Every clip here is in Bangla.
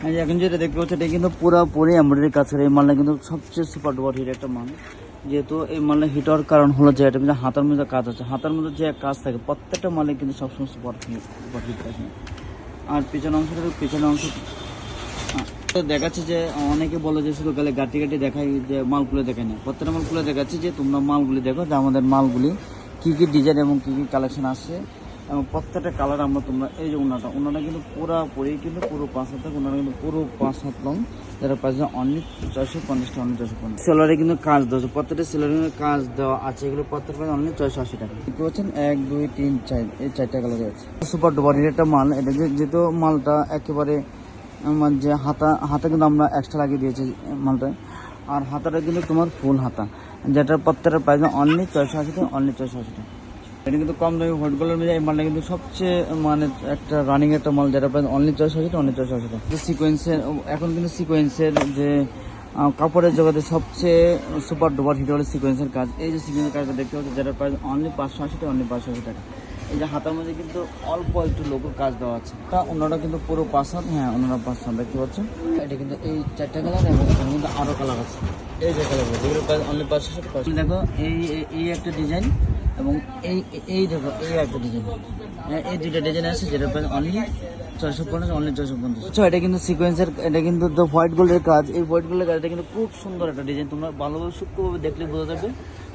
এখন যেটা দেখতে পাচ্ছ এটা কিন্তু পুরোপুরি এমব্রয়ডারি করে এই মালটা কিন্তু সবচেয়ে সুপার ডুপার হিট একটা মাল। যেহেতু এই মালটা হিট হওয়ার কারণ হলো যে এটা কিন্তু হাতার মধ্যে কাজ আছে। হাতার মধ্যে যে কাজ থাকে, প্রত্যেকটা মালে কিন্তু সবসময় সুপার সুপার হিট থাকে আর পিছনের অংশটা, পিছনের অংশ তো দেখাচ্ছে যে অনেকে বলে যে শুধু গেলে গাটি গাটি দেখাই যে মালগুলো দেখে না। প্রত্যেকটা মালগুলো দেখাচ্ছে যে তোমরা মালগুলি দেখো যে আমাদের মালগুলি কী কী ডিজাইন এবং কী কী কালেকশন আসছে। এবং প্রত্যেকটা কালার আমরা তোমরা এই যে উনাটা উনাটা কিন্তু পুরোপুরি কিন্তু পুরো পাঁচ হাত উনাটা কিন্তু পুরো পাঁচ হাত লং যারা পাচ্ছে অনলি ছয়শো পঞ্চাশটা অনলি ছয়শো পঞ্চাশ। সেলারে কিন্তু কাজ দেওয়া আছে প্রত্যেকটা সেলারিংয়ের কাজ দেওয়া আছে এগুলো প্রত্যেকটা অনলি ছয়শো আশি টাকা। দেখতে পাচ্ছেন এক দুই তিন চার এই চারটা কালার আছে। সুপার ডুপার একটা মাল এটা যে- যেহেতু মালটা একেবারে আমার যে হাতা হাতা কিন্তু আমরা এক্সট্রা লাগিয়ে দিয়েছি মালটায় আর হাতাটা কিন্তু তোমার ফুল হাতা যেটার প্রত্যেকটা প্রাইস অনলি ছয়শো আশি টাকা অনলি ছয়শো আশি টাকা। এটা কিন্তু কম দামি হোয়াইট কালার মধ্যে এই মালটা কিন্তু সবচেয়ে মানে একটা রানিং একটা মাল যেটা প্রায় অনলি ছয়শো আশি অনলি আশি টাকা সিকোয়েন্সের এখন কিন্তু সিকোয়েন্সের যে কাপড়ের জগতে সবচেয়ে সুপার ডুপার হিট হলো সিকোয়েন্সের কাজ। এই যে সিকোয়েন্সের কাজটা দেখতে পাচ্ছি যেটা প্রায় অনলি পাঁচশো আশি টাকা অনলি পাঁচশো আশি টাকা। এই যে হাতার মধ্যে কিন্তু অল্প একটু লোকের কাজ দেওয়া আছে। তা অন্যরা কিন্তু পুরো পাঁচ হ্যাঁ অন্যরা পাঁচ দেখতে পাচ্ছ এটা কিন্তু এই চারটা কালার এবং কিন্তু আরও কালার আছে। এই যে কালার যেগুলো অনলি পাঁচশো দেখো, এই- এই একটা ডিজাইন এবং এই এই দেখো, এই একটা ডিজাইন হ্যাঁ এই দুইটা ডিজাইন আছে, যেটা প্রায় অনলি ছয়শো পঞ্চাশ অনলি ছয়শো পঞ্চাশ। আচ্ছা এটা কিন্তু সিকোয়েন্সের এটা কিন্তু দ্য হোয়াইট গোল্ডের কাজ। এই হোয়াইট গোল্ডের কাজ এটা কিন্তু খুব সুন্দর একটা ডিজাইন তোমরা ভালোভাবে সূক্ষ্মভাবে দেখলে বোঝা যাবে।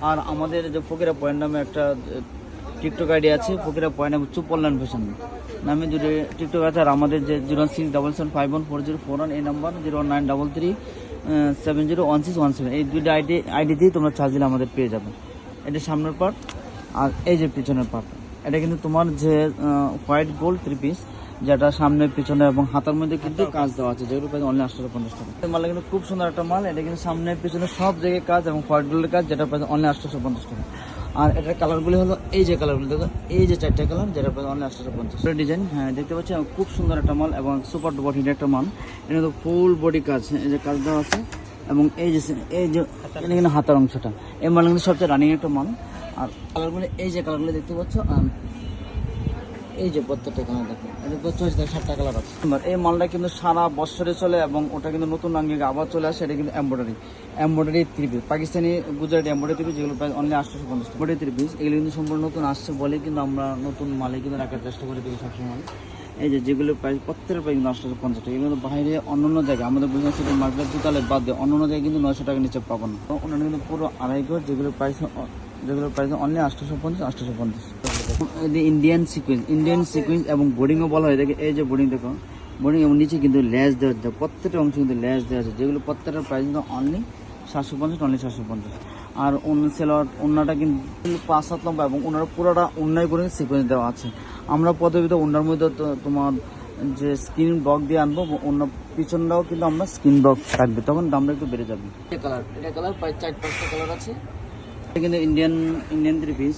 আর আমাদের যে ফকিরা পয়েন্ট নামে একটা টিকটক আইডি আছে, ফকিরা পয়েন্ট এবং চুপল্যান ফ্যাশন নামে দুটো টিকটক আছে। আর আমাদের যে zero six double seven five one four zero four one এই number zero nine double three seven zero one six one seven এই দুইটা আইডি আইডি দিয়ে তোমরা চার্জ দিলে আমাদের পেয়ে যাবে। এটা সামনের পার্ট আর এই যে পিছনের পার্ট এটা কিন্তু তোমার যে হোয়াইট গোল্ড থ্রি পিস যেটা সামনে পিছনে এবং হাতার মধ্যে কিন্তু কাজ দেওয়া আছে যেগুলো প্রায় অনলি আটশো পঞ্চাশ টাকা। এই মালটা কিন্তু খুব সুন্দর একটা মাল এটা কিন্তু সামনে পিছনে সব জায়গায় কাজ এবং হোয়াইট গোল্ডের কাজ যেটা প্রায় অনলি আটশো পঞ্চাশ টাকা। আর এটার কালারগুলি হলো এই যে কালারগুলি দেখো এই যে চারটা কালার যেটা প্রায় অনলি আটশো পঞ্চাশ ডিজাইন হ্যাঁ দেখতে পাচ্ছি খুব সুন্দর একটা মাল এবং সুপার ডুপার হিট একটা মাল। এটা তো ফুল বডি কাজ এই যে কাজ দেওয়া আছে। এবং এই যে এই যে এটা কিন্তু হাতার অংশটা। এই মাল কিন্তু সবচেয়ে রানিং একটা মাল। আর কালারগুলো, এই যে কালারগুলো দেখতে পাচ্ছ এই যে প্রত্যেকটা কালার দেখো। সাতটা কালার এই মালটা কিন্তু সারা বছরে চলে এবং ওটা কিন্তু নতুন রঙে আবার চলে আসে, এটা কিন্তু embroidery embroidery three piece Pakistani, Gujarati embroidery three piece যেগুলো প্রায় অনলি আটশো পঞ্চাশ এম্ব্রয়ডারি থ্রি পিস এগুলো কিন্তু সম্পূর্ণ নতুন আসছে বলে কিন্তু আমরা নতুন মালে কিন্তু রাখার চেষ্টা করে থাকি সবসময়। এই যে যেগুলো প্রাইস প্রত্যেকের প্রাইস কিন্তু আটশো পঞ্চাশ টাকা। এগুলো বাইরে অন্যান্য জায়গায়, আমাদের বুঝলাম সিটি মার্কেট দুতালে বাদ দিয়ে অন্যান্য জায়গায় কিন্তু নয়শো টাকা নিচে পাবো না। অন্যান্য কিন্তু পুরো আড়াই ঘর যেগুলো প্রাইস যেগুলো প্রাইস অনলি আটশোশো পঞ্চাশ আটশোশো পঞ্চাশ। ইন্ডিয়ান সিকুয়েন্স ইন্ডিয়ান সিকুয়েন্স এবং বোর্ডিংও বলা হয়। দেখে, এই যে বোর্ডিং দেখো বোর্ডিং এবং নিচে কিন্তু ল্যাস দেওয়া আছে। প্রত্যেকটা অংশ কিন্তু ল্যাস দেওয়া আছে। যেগুলো প্রত্যেকটার প্রাইস কিন্তু অনলি সাতশো পঞ্চাশ, অনলি সাতশো পঞ্চাশ। আর অন্য সেলার অন্যটা কিন্তু পাঁচ, সাত লম্বা এবং ওনারা পুরোটা অন্যায় করে সিকোয়েন্স দেওয়া আছে। আমরা পদ্ধতিত অন্যার মধ্যে তোমার যে স্ক্রিন ব্লক দিয়ে আনব, অন্য পিছনটাও কিন্তু আমরা স্ক্রিন ব্লক থাকবে। তখন দামটা একটু বেড়ে যাবে। কালার এটা কালার প্রায় চার পাঁচটা কালার আছে। কিন্তু ইন্ডিয়ান ইন্ডিয়ান থ্রি পিস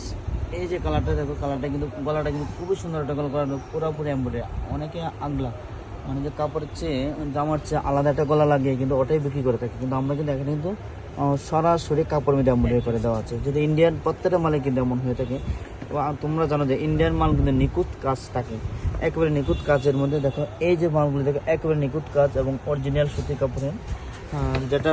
এই যে কালারটা দেখো কালারটা কিন্তু, গলাটা কিন্তু খুবই সুন্দর একটা কালার কালার পুরোপুরি এম্বয়ডারি অনেকে আগলা মানে যে কাপড়ের চেয়ে, জামার চেয়ে আলাদা একটা গলা লাগিয়ে কিন্তু ওটাই বিক্রি করে থাকে। কিন্তু আমরা কিন্তু এখানে কিন্তু সরাসরি কাপড় মধ্যে এম্বয়ডারি করে দেওয়া আছে। যদি ইন্ডিয়ান প্রত্যেকটা মালে কিন্তু এমন হয়ে থাকে তোমরা জানো যে ইন্ডিয়ান মাল কিন্তু নিখুঁত কাজ থাকে। একেবারে নিখুঁত কাজের মধ্যে দেখো, এই যে মালগুলো দেখো, একেবারে নিখুঁত কাজ এবং অরিজিনাল সুতি কাপড়ের। যেটা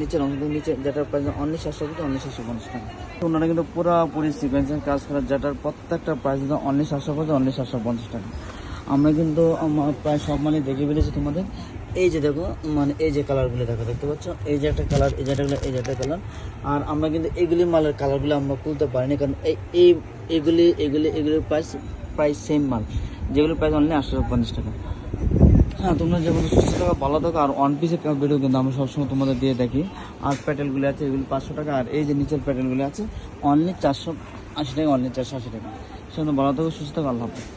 নিচের অংশ নিচে যেটার প্রাইস অনলি সাতশো থেকে সাতশো পঞ্চাশ টাকা ওনারা কিন্তু পুরোপুরি সিকোয়েন্সের কাজ করা, যেটার প্রত্যেকটা প্রাইস কিন্তু অনলি সাতশো পঞ্চাশ অনলি সাতশো পঞ্চাশ টাকা আমরা কিন্তু প্রায় সব মানে দেখে ফেলেছি তোমাদের। এই যে দেখো মানে এই যে কালারগুলো দেখো, দেখতে পাচ্ছ? এই যে একটা কালার এই যে একটা এই যে একটা কালার আর আমরা কিন্তু এগুলি মালের কালারগুলো আমরা খুলতে পারিনি, কারণ এই এগুলি এগুলি, এগুলির প্রাইস প্রাইস সেম মাল। যেগুলোর প্রাইস অনলি আটশো পঞ্চাশ টাকা। হ্যাঁ তোমরা যেমন সুস্থ থাকা ভালো থাকো আর ওয়ান পিসের ভিডিও কিন্তু আমি সবসময় তোমাদের দিয়ে দেখি আর প্যাটেলগুলি আছে, এগুলি পাঁচশো টাকা, আর এই যে নিচের প্যাটেলগুলি আছে অনলি চারশো আশি টাকা অনলি চারশো আশি টাকা সেজন্য ভালো থাকো সুস্থ থাকো, আল্লাহ।